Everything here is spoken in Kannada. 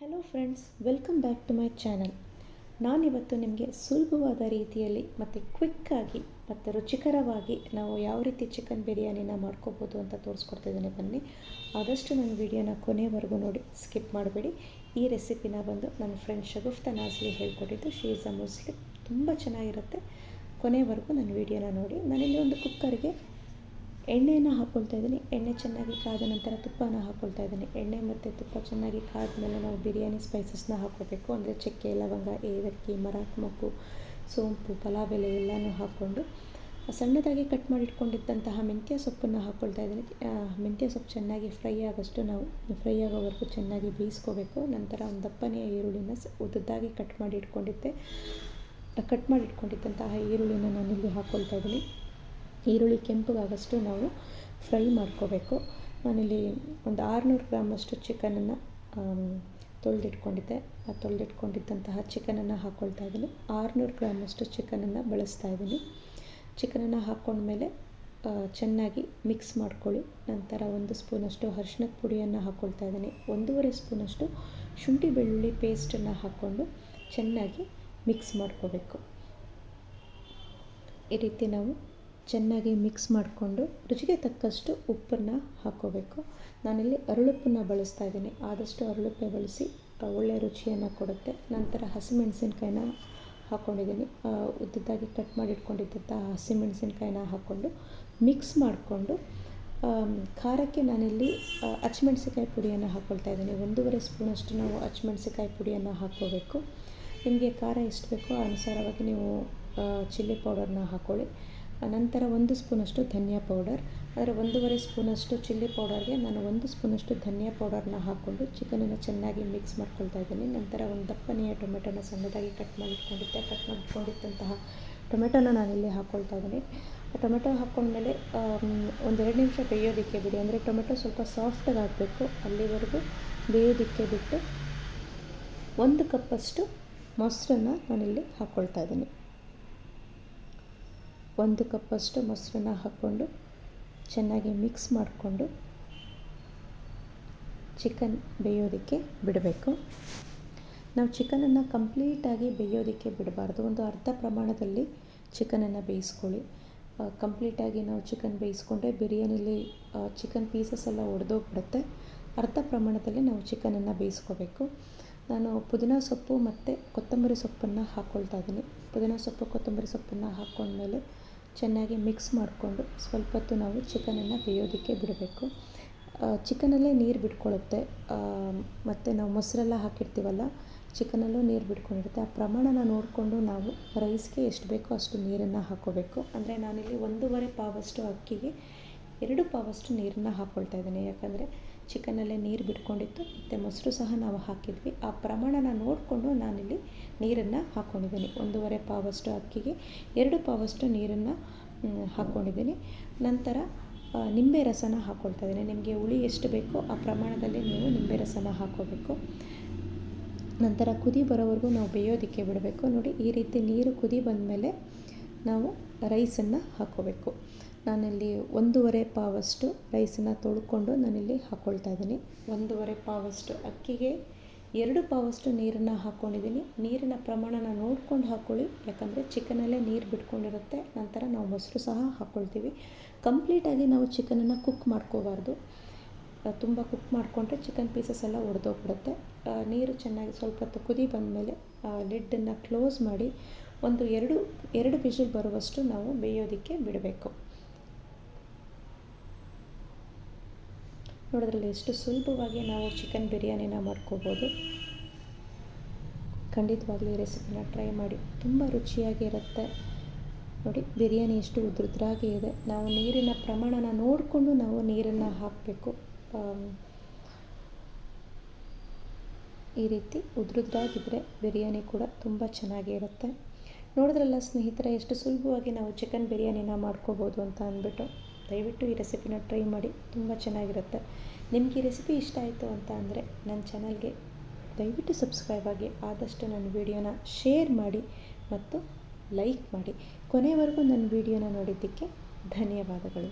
Hello friends welcome back to my channel ನಾನಿವತ್ತು ನಿಮಗೆ ಸುಲಭವಾದ ರೀತಿಯಲ್ಲಿ ಮತ್ತು ಕ್ವಿಕ್ಕಾಗಿ ಮತ್ತು ರುಚಿಕರವಾಗಿ ನಾವು ಯಾವ ರೀತಿ ಚಿಕನ್ ಬಿರಿಯಾನಿನ ಮಾಡ್ಕೋಬೋದು ಅಂತ ತೋರಿಸ್ಕೊಡ್ತಿದ್ದೀನಿ ಬನ್ನಿ, ಆದಷ್ಟು ನನ್ನ ವಿಡಿಯೋನ ಕೊನೆವರೆಗೂ ನೋಡಿ ಸ್ಕಿಪ್ ಮಾಡಬೇಡಿ. ಈ ರೆಸಿಪಿನ ಬಂದು ನನ್ನ ಫ್ರೆಂಡ್ ಶಗುಫ್ತಾ ನಾಜ್ಲಿ ಹೇಳ್ಕೊಟ್ಟಿದ್ದು ಶೀ ಇಸ್ ಅ ಮುಸ್ಲಿಮ್ ತುಂಬ ಚೆನ್ನಾಗಿರುತ್ತೆ. ಕೊನೆವರೆಗೂ ನನ್ನ ವಿಡಿಯೋನ ನೋಡಿ. ನಾನಿಲ್ಲಿ ಒಂದು ಕುಕ್ಕರ್ಗೆ ಎಣ್ಣೆಯನ್ನು ಹಾಕ್ಕೊಳ್ತಾ ಇದ್ದೀನಿ. ಎಣ್ಣೆ ಚೆನ್ನಾಗಿ ಕಾದ ನಂತರ ತುಪ್ಪನ ಹಾಕ್ಕೊಳ್ತಾ ಇದ್ದೀನಿ. ಎಣ್ಣೆ ಮತ್ತು ತುಪ್ಪ ಚೆನ್ನಾಗಿ ಕಾದ ಮೇಲೆ ನಾವು ಬಿರಿಯಾನಿ ಸ್ಪೈಸಸ್ನ ಹಾಕ್ಕೋಬೇಕು ಅಂದರೆ ಚಕ್ಕೆ, ಲವಂಗ, ಏಲಕ್ಕಿ, ಮರಾಠ ಮೊಗ್ಗು, ಸೋಂಪು, ಪಲಾವ್ ಎಲೆ ಎಲ್ಲನೂ ಹಾಕ್ಕೊಂಡು ಸಣ್ಣದಾಗಿ ಕಟ್ ಮಾಡಿಟ್ಕೊಂಡಿದ್ದಂತಹ ಮೆಂತ್ಯ ಸೊಪ್ಪನ್ನು ಹಾಕ್ಕೊಳ್ತಾ ಇದ್ದೀನಿ. ಮೆಂತ್ಯ ಸೊಪ್ಪು ಚೆನ್ನಾಗಿ ಫ್ರೈ ಆಗೋಷ್ಟು ನಾವು, ಫ್ರೈ ಆಗೋವರೆಗೂ ಚೆನ್ನಾಗಿ ಬೇಯಿಸ್ಕೋಬೇಕು. ನಂತರ ಒಂದು ದಪ್ಪನೆಯ ಈರುಳ್ಳಿನ ಉದ್ದದ್ದಾಗಿ ಕಟ್ ಮಾಡಿ ಇಟ್ಕೊಂಡಿದ್ದೆ. ಕಟ್ ಮಾಡಿ ಇಟ್ಕೊಂಡಿದ್ದಂತಹ ಈರುಳ್ಳಿನ ನಾನಿಲ್ಲಿ ಹಾಕ್ಕೊಳ್ತಾ ಇದ್ದೀನಿ. ಈರುಳ್ಳಿ ಕೆಂಪಗಾಗಷ್ಟು ನಾವು ಫ್ರೈ ಮಾಡ್ಕೋಬೇಕು. ನಾನಿಲ್ಲಿ ಒಂದು ಆರುನೂರು ಗ್ರಾಮಷ್ಟು ಚಿಕನನ್ನು ತೊಳೆದಿಟ್ಕೊಂಡಿದ್ದೆ. ಆ ತೊಳೆದಿಟ್ಕೊಂಡಿದ್ದಂತಹ ಚಿಕನನ್ನು ಹಾಕ್ಕೊಳ್ತಾ ಇದ್ದೀನಿ. ಆರುನೂರು ಗ್ರಾಮಷ್ಟು ಚಿಕನನ್ನು ಬಳಸ್ತಾ ಇದ್ದೀನಿ. ಚಿಕನನ್ನು ಹಾಕ್ಕೊಂಡ್ಮೇಲೆ ಚೆನ್ನಾಗಿ ಮಿಕ್ಸ್ ಮಾಡ್ಕೊಳ್ಳಿ. ನಂತರ ಒಂದು ಸ್ಪೂನಷ್ಟು ಅರ್ಶಿಣದ ಪುಡಿಯನ್ನು ಹಾಕ್ಕೊಳ್ತಾ ಇದ್ದೀನಿ. ಒಂದೂವರೆ ಸ್ಪೂನಷ್ಟು ಶುಂಠಿ ಬೆಳ್ಳುಳ್ಳಿ ಪೇಸ್ಟನ್ನು ಹಾಕ್ಕೊಂಡು ಚೆನ್ನಾಗಿ ಮಿಕ್ಸ್ ಮಾಡ್ಕೋಬೇಕು. ಈ ರೀತಿ ನಾವು ಚೆನ್ನಾಗಿ ಮಿಕ್ಸ್ ಮಾಡಿಕೊಂಡು ರುಚಿಗೆ ತಕ್ಕಷ್ಟು ಉಪ್ಪನ್ನು ಹಾಕ್ಕೋಬೇಕು ನಾನಿಲ್ಲಿ ಅರಳುಪ್ಪನ್ನು ಬಳಸ್ತಾ ಇದ್ದೀನಿ. ಆದಷ್ಟು ಅರಳುಪ್ಪೆ ಬಳಸಿ ಒಳ್ಳೆಯ ರುಚಿಯನ್ನು ಕೊಡುತ್ತೆ. ನಂತರ ಹಸಿಮೆಣಸಿನ್ಕಾಯಿನ ಹಾಕ್ಕೊಂಡಿದ್ದೀನಿ ಉದ್ದದ್ದಾಗಿ ಕಟ್ ಮಾಡಿ ಇಟ್ಕೊಂಡಿದ್ದಂಥ ಹಸಿಮೆಣಸಿನ್ಕಾಯಿನ ಹಾಕ್ಕೊಂಡು ಮಿಕ್ಸ್ ಮಾಡಿಕೊಂಡು ಖಾರಕ್ಕೆ ನಾನಿಲ್ಲಿ ಹಚ್ಮೆಣ್ಸಿಕಾಯಿ ಪುಡಿಯನ್ನು ಹಾಕ್ಕೊಳ್ತಾ ಇದ್ದೀನಿ. ಒಂದೂವರೆ ಸ್ಪೂನಷ್ಟು ನಾವು ಹಚ್ಮೆಣ್ಸಿಕಾಯಿ ಪುಡಿಯನ್ನು ಹಾಕ್ಕೋಬೇಕು. ನಿಮಗೆ ಖಾರ ಎಷ್ಟು ಬೇಕೋ ಅನುಸಾರವಾಗಿ ನೀವು ಚಿಲ್ಲಿ ಪೌಡರ್ನ ಹಾಕ್ಕೊಳ್ಳಿ ನಂತರ ಒಂದು ಸ್ಪೂನಷ್ಟು ಧನಿಯಾ ಪೌಡರ್. ಅದರ ಒಂದೂವರೆ ಸ್ಪೂನಷ್ಟು ಚಿಲ್ಲಿ ಪೌಡರ್ಗೆ ನಾನು ಒಂದು ಸ್ಪೂನಷ್ಟು ಧನಿಯಾ ಪೌಡರ್ನ ಹಾಕ್ಕೊಂಡು ಚಿಕನನ್ನು ಚೆನ್ನಾಗಿ ಮಿಕ್ಸ್ ಮಾಡ್ಕೊಳ್ತಾ ಇದ್ದೀನಿ. ನಂತರ ಒಂದು ದಪ್ಪನೆಯ ಟೊಮೆಟೊನ ಸಣ್ಣದಾಗಿ ಕಟ್ ಮಾಡಿ ಇಟ್ಕೊಂಡಿದ್ದೆ ಕಟ್ ಮಾಡಿಟ್ಕೊಂಡಿದ್ದಂತಹ ಟೊಮೆಟೊನ ನಾನಿಲ್ಲಿ ಹಾಕ್ಕೊಳ್ತಾ ಇದ್ದೀನಿ. ಟೊಮೆಟೊ ಹಾಕ್ಕೊಂಡ್ಮೇಲೆ ಒಂದೆರಡು ನಿಮಿಷ ಬೇಯೋದಕ್ಕೆ ಬಿಡಿ. ಅಂದರೆ ಟೊಮೆಟೊ ಸ್ವಲ್ಪ ಸಾಫ್ಟಾಗಿ ಆಗಬೇಕು ಅಲ್ಲಿವರೆಗೂ ಬೇಯೋದಿಕ್ಕೆ ಬಿಟ್ಟು ಒಂದು ಕಪ್ಪಷ್ಟು ಮೊಸರನ್ನು ನಾನಿಲ್ಲಿ ಹಾಕ್ಕೊಳ್ತಾ ಇದ್ದೀನಿ. ಒಂದು ಕಪ್ಪಷ್ಟು ಮೊಸರನ್ನ ಹಾಕ್ಕೊಂಡು ಚೆನ್ನಾಗಿ ಮಿಕ್ಸ್ ಮಾಡಿಕೊಂಡು ಚಿಕನ್ ಬೇಯೋದಕ್ಕೆ ಬಿಡಬೇಕು. ನಾವು ಚಿಕನನ್ನು ಕಂಪ್ಲೀಟಾಗಿ ಬೇಯೋದಕ್ಕೆ ಬಿಡಬಾರ್ದು. ಒಂದು ಅರ್ಧ ಪ್ರಮಾಣದಲ್ಲಿ ಚಿಕನನ್ನು ಬೇಯಿಸ್ಕೊಳ್ಳಿ. ಕಂಪ್ಲೀಟಾಗಿ ನಾವು ಚಿಕನ್ ಬೇಯಿಸ್ಕೊಂಡ್ರೆ ಬಿರಿಯಾನಿಲಿ ಚಿಕನ್ ಪೀಸಸ್ ಎಲ್ಲ ಒಡೆದೋಗ್ಬಿಡುತ್ತೆ. ಅರ್ಧ ಪ್ರಮಾಣದಲ್ಲಿ ನಾವು ಚಿಕನನ್ನು ಬೇಯಿಸ್ಕೋಬೇಕು. ನಾನು ಪುದೀನ ಸೊಪ್ಪು ಮತ್ತು ಕೊತ್ತಂಬರಿ ಸೊಪ್ಪನ್ನು ಹಾಕ್ಕೊಳ್ತಾ ಇದ್ದೀನಿ. ಪುದೀನ ಸೊಪ್ಪು, ಕೊತ್ತಂಬರಿ ಸೊಪ್ಪನ್ನು ಹಾಕ್ಕೊಂಡ್ಮೇಲೆ ಚೆನ್ನಾಗಿ ಮಿಕ್ಸ್ ಮಾಡಿಕೊಂಡು ಸ್ವಲ್ಪ ಹೊತ್ತು ನಾವು ಚಿಕನನ್ನು ಬೇಯೋದಕ್ಕೆ ಬಿಡಬೇಕು. ಚಿಕನಲ್ಲೇ ನೀರು ಬಿಟ್ಕೊಳ್ಳುತ್ತೆ. ಮತ್ತು ನಾವು ಮೊಸರೆಲ್ಲ ಹಾಕಿರ್ತೀವಲ್ಲ, ಚಿಕನಲ್ಲೂ ನೀರು ಬಿಟ್ಕೊಂಡಿರುತ್ತೆ. ಆ ಪ್ರಮಾಣನ ನೋಡಿಕೊಂಡು ನಾವು ರೈಸ್ಗೆ ಎಷ್ಟು ಬೇಕೋ ಅಷ್ಟು ನೀರನ್ನು ಹಾಕ್ಕೋಬೇಕು. ಅಂದರೆ ನಾನಿಲ್ಲಿ ಒಂದೂವರೆ ಪಾವಷ್ಟು ಅಕ್ಕಿಗೆ ಎರಡು ಪಾವಷ್ಟು ನೀರನ್ನು ಹಾಕ್ಕೊಳ್ತಾ ಇದ್ದೀನಿ. ಯಾಕಂದರೆ ಚಿಕನಲ್ಲೇ ನೀರು ಬಿಟ್ಕೊಂಡಿತ್ತು, ಮತ್ತು ಮೊಸರು ಸಹ ನಾವು ಹಾಕಿದ್ವಿ. ಆ ಪ್ರಮಾಣನ ನೋಡಿಕೊಂಡು ನಾನಿಲ್ಲಿ ನೀರನ್ನು ಹಾಕ್ಕೊಂಡಿದ್ದೀನಿ ಒಂದೂವರೆ ಪಾವಷ್ಟು ಅಕ್ಕಿಗೆ ಎರಡು ಪಾವಷ್ಟು ನೀರನ್ನು ಹಾಕ್ಕೊಂಡಿದ್ದೀನಿ ನಂತರ ನಿಂಬೆ ರಸನ ಹಾಕ್ಕೊಳ್ತಾ ಇದ್ದೀನಿ. ನಿಮಗೆ ಹುಳಿ ಎಷ್ಟು ಬೇಕೋ ಆ ಪ್ರಮಾಣದಲ್ಲಿ ನೀವು ನಿಂಬೆ ರಸನ ಹಾಕ್ಕೋಬೇಕು ನಂತರ ಕುದಿ ಬರೋವರೆಗೂ ನಾವು ಬೇಯೋದಕ್ಕೆ ಬಿಡಬೇಕು. ನೋಡಿ, ಈ ರೀತಿ ನೀರು ಕುದಿ ಬಂದಮೇಲೆ ನಾವು ರೈಸನ್ನು ಹಾಕ್ಕೋಬೇಕು ನಾನಿಲ್ಲಿ ಒಂದೂವರೆ ಪಾವಷ್ಟು ರೈಸನ್ನು ತೊಳ್ಕೊಂಡು ನಾನಿಲ್ಲಿ ಹಾಕ್ಕೊಳ್ತಾ ಇದ್ದೀನಿ. ಒಂದೂವರೆ ಪಾವಷ್ಟು ಅಕ್ಕಿಗೆ ಎರಡು ಪಾವಷ್ಟು ನೀರನ್ನು ಹಾಕ್ಕೊಂಡಿದ್ದೀನಿ ನೀರಿನ ಪ್ರಮಾಣನ ನೋಡ್ಕೊಂಡು ಹಾಕ್ಕೊಳ್ಳಿ ಯಾಕಂದರೆ ಚಿಕನಲ್ಲೇ ನೀರು ಬಿಟ್ಕೊಂಡಿರುತ್ತೆ. ನಂತರ ನಾವು ಮೊಸರು ಸಹ ಹಾಕ್ಕೊಳ್ತೀವಿ ಕಂಪ್ಲೀಟಾಗಿ ನಾವು ಚಿಕನನ್ನು ಕುಕ್ ಮಾಡ್ಕೋಬಾರ್ದು. ತುಂಬ ಕುಕ್ ಮಾಡಿಕೊಂಡ್ರೆ ಚಿಕನ್ ಪೀಸಸ್ ಎಲ್ಲ ಒಡೆದೋಗ್ಬಿಡುತ್ತೆ. ನೀರು ಚೆನ್ನಾಗಿ ಸ್ವಲ್ಪ ಹೊತ್ತು ಕುದಿ ಬಂದಮೇಲೆ ಲಿಡ್ಡನ್ನು ಕ್ಲೋಸ್ ಮಾಡಿ ಒಂದು ಎರಡು ಎರಡು ಬಿಸಿಲು ಬರುವಷ್ಟು ನಾವು ಬೇಯೋದಕ್ಕೆ ಬಿಡಬೇಕು. ನೋಡಿದ್ರಲ್ಲಿ ಎಷ್ಟು ಸುಲಭವಾಗಿ ನಾವು ಚಿಕನ್ ಬಿರಿಯಾನಿನ ಮಾಡ್ಕೋಬೋದು. ಖಂಡಿತವಾಗ್ಲೂ ಈ ರೆಸಿಪಿನ ಟ್ರೈ ಮಾಡಿ. ತುಂಬ ರುಚಿಯಾಗಿರುತ್ತೆ ನೋಡಿ, ಬಿರಿಯಾನಿ ಎಷ್ಟು ಉದ್ರುದ್ರಾಗಿ ಇದೆ. ನಾವು ನೀರಿನ ಪ್ರಮಾಣನ ನೋಡಿಕೊಂಡು ನಾವು ನೀರನ್ನು ಹಾಕಬೇಕು. ಈ ರೀತಿ ಉದ್ರುದ್ರಾಗಿದ್ದರೆ ಬಿರಿಯಾನಿ ಕೂಡ ತುಂಬ ಚೆನ್ನಾಗಿ ಇರುತ್ತೆ. ನೋಡಿದ್ರಲ್ಲ ಸ್ನೇಹಿತರೆ, ಎಷ್ಟು ಸುಲಭವಾಗಿ ನಾವು ಚಿಕನ್ ಬಿರಿಯಾನಿನ ಮಾಡ್ಕೋಬೋದು ಅಂತ ಅಂದ್ಬಿಟ್ಟು. ದಯವಿಟ್ಟು ಈ ರೆಸಿಪಿನ ಟ್ರೈ ಮಾಡಿ, ತುಂಬ ಚೆನ್ನಾಗಿರುತ್ತೆ. ನಿಮಗೆ ಈ ರೆಸಿಪಿ ಇಷ್ಟ ಆಯಿತು ಅಂತ ಅಂದರೆ ನನ್ನ ಚಾನಲ್ಗೆ ದಯವಿಟ್ಟು ಸಬ್ಸ್ಕ್ರೈಬ್ ಆಗಿ ಆದಷ್ಟು ನನ್ನ ವಿಡಿಯೋನ ಶೇರ್ ಮಾಡಿ ಮತ್ತು ಲೈಕ್ ಮಾಡಿ. ಕೊನೆಯವರೆಗೂ ನನ್ನ ವಿಡಿಯೋನ ನೋಡಿದ್ದಕ್ಕೆ ಧನ್ಯವಾದಗಳು.